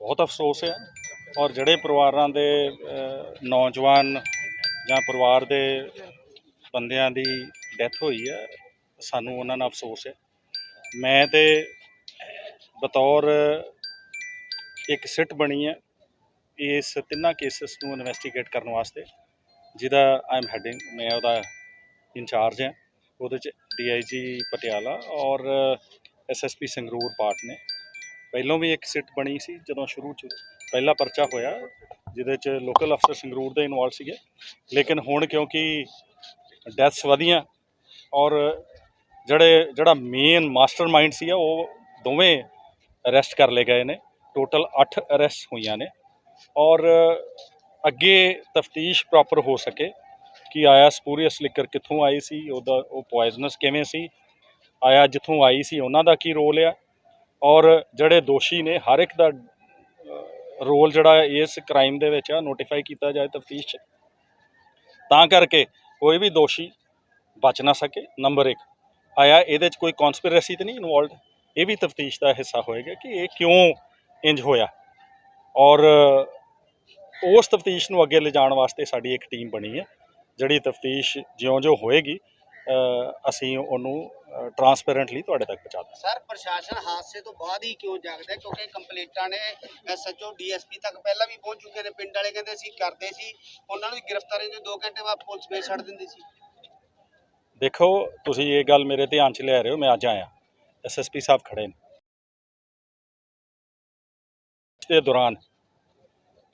ਬਹੁਤ ਅਫਸੋਸ ਹੈ ਔਰ ਜਿਹੜੇ ਪਰਿਵਾਰਾਂ ਦੇ ਨੌਜਵਾਨ ਜਾਂ ਪਰਿਵਾਰ ਦੇ ਬੰਦਿਆਂ ਦੀ ਡੈਥ ਹੋਈ ਹੈ, ਸਾਨੂੰ ਉਹਨਾਂ ਨਾਲ ਅਫਸੋਸ ਹੈ। ਮੈਂ ਤੇ ਬਤੌਰ ਇੱਕ ਸਿੱਟ ਬਣੀ ਹੈ ਇਸ ਤਿੰਨਾਂ ਕੇਸਸ ਨੂੰ ਇਨਵੈਸਟੀਗੇਟ ਕਰਨ ਵਾਸਤੇ, ਜਿਹਦਾ ਆਈ ਐਮ ਹੈਡਿੰਗ ਮੈਂ ਉਹਦਾ ਇੰਚਾਰਜ ਹਾਂ। ਉਹਦੇ ਚ ਡੀਆਈਜੀ ਪਟਿਆਲਾ ਔਰ ਐਸਐਸਪੀ ਸੰਗਰੂਰ ਪਾਟ ਨੇ। ਪਹਿਲੋਂ ਵੀ ਇੱਕ ਸਿੱਟ ਬਣੀ ਸੀ ਜਦੋਂ ਸ਼ੁਰੂ ਚ ਪਹਿਲਾ ਪਰਚਾ ਹੋਇਆ, ਜਿਹਦੇ ਚ ਲੋਕਲ ਅਫਸਰ ਸੰਗਰੂਰ ਦੇ ਇਨਵੋਲਵ ਸੀਗੇ। ਲੇਕਿਨ ਹੁਣ ਕਿਉਂਕਿ ਡੈਥਸ ਵਧੀਆਂ ਔਰ ਜਿਹੜੇ, ਜਿਹੜਾ ਮੇਨ ਮਾਸਟਰਮਾਈਂਡ ਸੀਗਾ, ਉਹ ਦੋਵੇਂ ਅਰੈਸਟ ਕਰ ਲਏ ਗਏ ਨੇ। ਟੋਟਲ 8 ਅਰੈਸਟ ਹੋਈਆਂ ਨੇ ਔਰ ਅੱਗੇ ਤਫਤੀਸ਼ ਪ੍ਰੋਪਰ ਹੋ ਸਕੇ ਕਿ ਆਇਆ ਸਪੂਰੀਅਸ ਲਿਕਰ ਕਿੱਥੋਂ ਆਈ ਸੀ, ਉਹਦਾ, ਉਹ ਪੋਇਜ਼ਨਸ ਕਿਵੇਂ ਸੀ, ਆਇਆ ਜਿੱਥੋਂ ਆਈ ਸੀ, ਉਹਨਾਂ ਦਾ ਕੀ ਰੋਲ ਆ। ਔਰ ਜਿਹੜੇ ਦੋਸ਼ੀ ਨੇ, ਹਰ ਇੱਕ ਦਾ ਰੋਲ ਜਿਹੜਾ ਇਸ ਕ੍ਰਾਈਮ ਦੇ ਵਿੱਚ ਆ ਨੋਟੀਫਾਈ ਕੀਤਾ ਜਾਏ ਤਫਤੀਸ਼ 'ਚ। ਤਾਂ ਕਰਕੇ ਕੋਈ ਵੀ ਦੋਸ਼ੀ ਬਚ ਨਾ ਸਕੇ ਨੰਬਰ 1 ਆਇਆ, ਇਹਦੇ 'ਚ ਕੋਈ ਕਨਸਪੀਰੇਸੀ ਤੇ ਨਹੀਂ ਇਨਵੋਲਡ ਇਹ ਵੀ ਤਫਤੀਸ਼ ਦਾ ਹਿੱਸਾ ਹੋਏਗਾ ਕਿ ਇਹ ਕਿਉਂ ਇੰਜ ਹੋਇਆ? ਔਰ ਉਸ ਤਫਤੀਸ਼ ਨੂੰ ਅੱਗੇ ਲਿਜਾਣ ਵਾਸਤੇ ਸਾਡੀ ਇੱਕ ਟੀਮ ਬਣੀ ਹੈ, ਜਿਹੜੀ ਤਫਤੀਸ਼ ਜਿਉਂ-ਜਿਉਂ ਹੋਏਗੀ। ਅਸੀਂ ਉਹਨੂੰ ਟਰਾਂਸਪੇਰੈਂਟਲੀ ਤੁਹਾਡੇ ਤੱਕ ਪਹੁੰਚਾ ਦਾਂਗੇ। ਸਰ ਪ੍ਰਸ਼ਾਸਨ ਹਾਦਸੇ ਤੋਂ ਬਾਅਦ ਹੀ ਕਿਉਂ ਜਾਗਦਾ ਹੈ? ਕਿਉਂਕਿ ਕੰਪਲੇਂਟਾਂ ਨੇ ਐਸਐਚਓ ਡੀਐਸਪੀ ਤੱਕ ਪਹਿਲਾਂ ਵੀ ਪਹੁੰਚ ਚੁੱਕੇ ਨੇ। ਪਿੰਡ ਵਾਲੇ ਕਹਿੰਦੇ ਅਸੀਂ ਕਰਦੇ ਸੀ। ਉਹਨਾਂ ਨੂੰ ਗ੍ਰਿਫਤਾਰੀ ਦੇ 2 ਘੰਟੇ ਬਾਅਦ ਪੁਲਿਸ ਵੇਚ ਛੱਡ ਦਿੰਦੀ ਸੀ। ਦੇਖੋ ਤੁਸੀਂ ਇਹ ਗੱਲ ਮੇਰੇ ਧਿਆਨ 'ਚ ਲਿਆ ਰਹੇ ਹੋ ਮੈਂ ਅੱਜ ਆਇਆ। ਐਸਐਸਪੀ ਸਾਹਿਬ ਖੜੇ ਨੇ। ਦੇ ਦੌਰਾਨ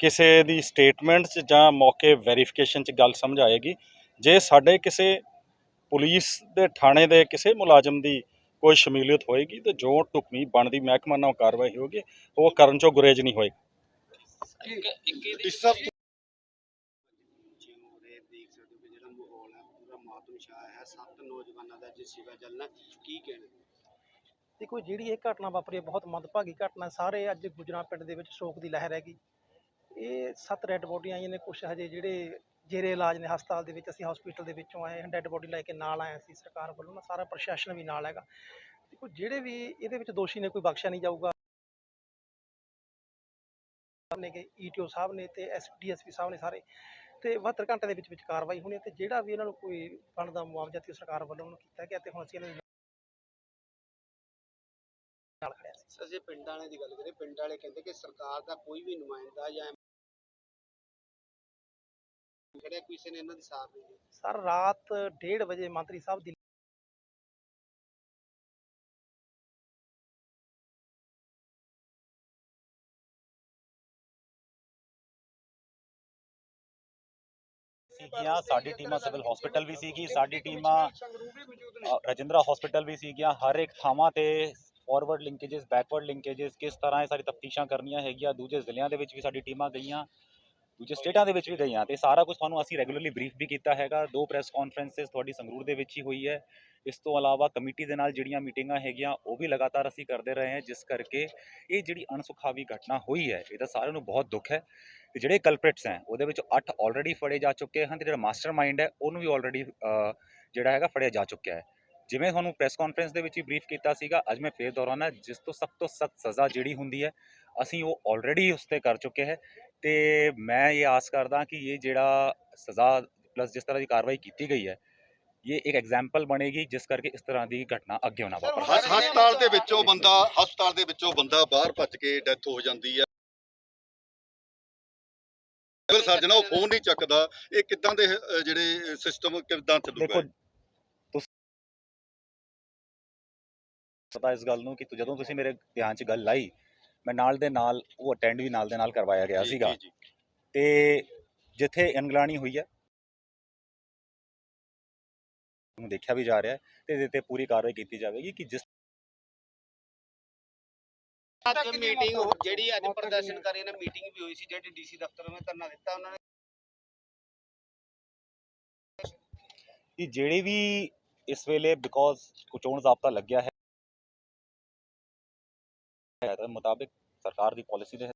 ਕਿਸੇ ਦੀ ਸਟੇਟਮੈਂਟ 'ਚ ਜਾਂ ਮੌਕੇ ਵੈਰੀਫਿਕੇਸ਼ਨ 'ਚ ਗੱਲ ਸਮਝ ਆਏਗੀ। ਜੇ ਸਾਡੇ ਕਿਸੇ ਪੁਲਿਸ ਦੇ ਥਾਣੇ ਦੇ ਕਿਸੇ ਮੁਲਾਜ਼ਮ ਦੀ ਕੋਈ ਸ਼ਮੂਲੀਅਤ ਹੋਏਗੀ ਤੇ ਜੋ ਢੁਕਵੀਂ ਬਣਦੀ ਮਹਿਕਮਾ ਨਾਲ ਕਾਰਵਾਈ ਹੋਗੀ ਉਹ ਕਰਨ 'ਚੋਂ ਗੁਰੇਜ਼ ਨਹੀਂ ਹੋਏਗੀ। ਦੇਖ ਸਕਦੇ ਹੋ ਕਿ ਜਿਹੜਾ ਮਾਹੌਲ ਹੈ ਪੂਰਾ ਮਾਤਮ ਛਾਇਆ ਹੈ ਸੱਤ ਨੌਜਵਾਨਾਂ ਦਾ ਅੱਜ ਸਿਵਾ ਚੱਲਣਾ ਕੀ ਕਹਿਣਾ ਦੇਖੋ ਜਿਹੜੀ ਇਹ ਘਟਨਾ ਵਾਪਰੀ ਹੈ ਬਹੁਤ ਮੰਦਭਾਗੀ ਘਟਨਾ ਸਾਰੇ ਅੱਜ ਗੁਜਰਾਂ ਪਿੰਡ ਦੇ ਵਿੱਚ ਸ਼ੋਕ ਦੀ ਲਹਿਰ ਹੈਗੀ। ਇਹ ਸੱਤ ਰੈੱਡ ਬੋਡੀਆਂ ਆਈਆਂ ਨੇ ਕੁਛ ਹਜੇ ਜਿਹੜੇ ਜੇਰੇ ਇਲਾਜ ਨੇ ਹਸਪਤਾਲ ਦੇ ਵਿੱਚ, ਅਸੀਂ ਹਸਪੀਟਲ ਦੇ ਵਿੱਚੋਂ ਆਏ ਹਾਂ ਡੈੱਡ ਬੋਡੀ ਲੈ ਕੇ ਨਾਲ ਆਏ ਸੀ ਸਰਕਾਰ ਵੱਲੋਂ ਨਾ ਸਾਰਾ ਪ੍ਰਸ਼ਾਸਨ ਵੀ ਨਾਲ ਹੈਗਾ। ਦੇਖੋ ਜਿਹੜੇ ਵੀ ਇਹਦੇ ਵਿੱਚ ਦੋਸ਼ੀ ਨੇ, ਕੋਈ ਬਖਸ਼ਿਆ ਨਹੀਂ ਜਾਊਗਾ। ਨੇ ਕਿ ਈਟੀਓ ਸਾਹਿਬ ਨੇ ਤੇ ਐਸਡੀਐਸਪੀ ਸਾਹਿਬ ਨੇ ਸਾਰੇ, ਤੇ 72 ਘੰਟੇ ਦੇ ਵਿੱਚ ਵਿੱਚ ਕਾਰਵਾਈ ਹੋਣੀ ਹੈ ਤੇ ਜਿਹੜਾ ਵੀ ਇਹਨਾਂ ਨੂੰ ਕੋਈ ਬਣਦਾ ਮੁਆਵਜ਼ਾ ਤੇ ਸਰਕਾਰ ਵੱਲੋਂ ਉਹਨੂੰ ਕੀਤਾ ਗਿਆ ਤੇ ਹੁਣ ਅਸੀਂ ਇਹਨਾਂ ਦੇ ਨਾਲ ਖੜਿਆ ਸੀ ਸਰ, ਜੇ ਪਿੰਡ ਵਾਲਿਆਂ ਦੀ ਗੱਲ ਕਰੀਏ, ਪਿੰਡ ਵਾਲੇ ਕਹਿੰਦੇ ਕਿ ਸਰਕਾਰ ਦਾ ਕੋਈ ਵੀ ਨੁਮਾਇੰਦਾ ਜਾਂ ਖੜਿਆ ਸਰ ਰਾਤ 1:30 ਵਜੇ ਮੰਤਰੀ ਸਾਹਿਬ ਦੀ ਸੀਗੀਆਂ ਸਾਡੀ ਟੀਮਾਂ ਸਿਵਲ ਹਸਪੀਟਲ ਵੀ ਸੀਗੀ ਸਾਡੀ ਟੀਮਾਂ ਰਜਿੰਦਰਾ ਹਸਪੀਟਲ ਵੀ ਸੀਗੀਆਂ ਹਰ ਇੱਕ ਥਾਵਾਂ ਤੇ ਫਾਰਵਰਡ ਲਿੰਕੇजेस ਬੈਕਵਰਡ ਲਿੰਕੇजेस ਕਿਸ ਤਰ੍ਹਾਂ ਇਹ ਸਾਰੀ ਤਫਤੀਸ਼ਾਂ ਕਰਨੀਆਂ ਹੈਗੀਆਂ ਦੂਜੇ ਜ਼ਿਲ੍ਹਿਆਂ ਦੇ ਵਿੱਚ ਵੀ ਸਾਡੀ ਟੀਮਾਂ ਗਈਆਂ। ਦੂਜੇ ਸਟੇਟਾਂ ਦੇ ਵਿੱਚ ਵੀ ਗਈਆਂ ਤੇ ਸਾਰਾ ਕੁਝ ਤੁਹਾਨੂੰ ਅਸੀਂ ਰੈਗੂਲਰਲੀ ਬਰੀਫ ਵੀ ਕੀਤਾ ਹੈਗਾ। ਦੋ ਪ੍ਰੈਸ ਕਾਨਫਰੰਸਸ ਤੁਹਾਡੀ ਸੰਗਰੂਰ ਦੇ ਵਿੱਚ ਹੀ ਹੋਈ ਹੈ। ਇਸ ਤੋਂ ਇਲਾਵਾ ਕਮੇਟੀ ਦੇ ਨਾਲ ਜਿਹੜੀਆਂ ਮੀਟਿੰਗਾਂ ਹੈਗੀਆਂ, ਉਹ ਵੀ ਲਗਾਤਾਰ ਅਸੀਂ ਕਰਦੇ ਰਹੇ ਹਾਂ, ਜਿਸ ਕਰਕੇ ਇਹ ਜਿਹੜੀ ਅਣਸੁਖਾਵੀ ਘਟਨਾ ਹੋਈ ਹੈ ਇਹਦਾ ਸਾਰਿਆਂ ਨੂੰ ਬਹੁਤ ਦੁੱਖ ਹੈ। ਤੇ ਜਿਹੜੇ ਕਲਪ੍ਰਿਟਸ ਹੈ, ਉਹਦੇ ਵਿੱਚ 8 ਆਲਰੇਡੀ ਫੜੇ ਜਾ ਚੁੱਕੇ ਹਨ ਤੇ ਜਿਹੜਾ ਮਾਸਟਰਮਾਈਂਡ ਹੈ, ਉਹਨੂੰ ਵੀ ਆਲਰੇਡੀ ਜਿਹੜਾ ਹੈਗਾ ਫੜਿਆ ਜਾ ਚੁੱਕਿਆ ਹੈ। ਜਿਵੇਂ ਤੁਹਾਨੂੰ ਪ੍ਰੈਸ ਕਾਨਫਰੰਸ ਦੇ ਵਿੱਚ ਹੀ ਬਰੀਫ ਕੀਤਾ ਸੀਗਾ, ਅੱਜ ਮੈਂ ਫੇਰ ਦੁਹਰਾਉਣਾ ਜਿਸ ਤੋਂ ਸਖਤ ਤੋਂ ਸਖਤ ਸਜ਼ਾ ਜਿਹੜੀ ਹੁੰਦੀ ਹੈ, ਅਸੀਂ ਉਹ ਆਲਰੇਡੀ ਉਸ ਤੇ ਕਰ ਚੁੱਕੇ ਹੈ। ਤੇ ਮੈਂ ਇਹ ਆਸ ਕਰਦਾ ਕਿ ਇਹ ਜਿਹੜਾ ਸਜ਼ਾ ਪਲੱਸ ਜਿਸ ਤਰ੍ਹਾਂ ਦੀ ਕਾਰਵਾਈ ਕੀਤੀ ਗਈ ਹੈ ਇਹ ਇੱਕ ਐਗਜ਼ਾਮਪਲ ਬਣੇਗੀ ਜਿਸ ਕਰਕੇ ਇਸ ਤਰ੍ਹਾਂ ਦੀ ਘਟਨਾ ਅੱਗੇ ਨਾ ਵਾਪਰੇ ਹਸ- ਹਸਪਤਾਲ ਦੇ ਵਿੱਚੋਂ ਬੰਦਾ ਹਸਪਤਾਲ ਦੇ ਵਿੱਚੋਂ ਬੰਦਾ ਬਾਹਰ ਭੱਜ ਕੇ ਡੈਥ ਹੋ ਜਾਂਦੀ ਹੈ। ਸਿਵਲ ਸਰਜਨ ਉਹ ਫੋਨ ਨਹੀਂ ਚੱਕਦਾ ਇਹ ਕਿੱਦਾਂ ਦੇ ਜਿਹੜੇ ਸਿਸਟਮ ਕਿੱਦਾਂ ਦੇਖੋ ਚੱਲੂਗਾ ਤੁਸੀਂ ਪਤਾ ਇਸ ਗੱਲ ਨੂੰ ਕਿ ਜਦੋਂ ਤੁਸੀਂ ਮੇਰੇ ਧਿਆਨ 'ਚ ਗੱਲ ਲਾਈ ਮੈਂ ਨਾਲ ਦੇ ਨਾਲ ਉਹ ਅਟੈਂਡ ਵੀ ਨਾਲ ਦੇ ਨਾਲ ਕਰਵਾਇਆ ਗਿਆ ਸੀਗਾ। ਤੇ ਜਿੱਥੇ ਅਣਗਲਾਣੀ ਹੋਈ ਹੈ ਨੂੰ ਦੇਖਿਆ ਵੀ ਜਾ ਰਿਹਾ ਹੈ ਤੇ ਇਹਦੇ ਤੇ ਪੂਰੀ ਕਾਰਵਾਈ ਕੀਤੀ ਜਾਵੇਗੀ ਕਿ ਜਿਸ ਅੱਜ ਮੀਟਿੰਗ ਜਿਹੜੀ ਅੱਜ ਪ੍ਰਦਰਸ਼ਨਕਾਰੀਆਂ ਨੇ ਮੀਟਿੰਗ ਵੀ ਹੋਈ ਸੀ ਜਿਹੜੀ ਡੀਸੀ ਦਫ਼ਤਰ ਵਿੱਚ ਧਰਨਾ ਦਿੱਤਾ ਉਹਨਾਂ ਨੇ ਕਿ ਜਿਹੜੇ ਵੀ ਇਸ ਵੇਲੇ ਬਿਕੋਜ਼ ਚੋਣ ਜ਼ਾਬਤਾ ਲੱਗਿਆ ਹੈ ਮੁਤਾਬਿਕ ਸਰਕਾਰ ਦੀ ਪਾਲਿਸੀ ਦੇ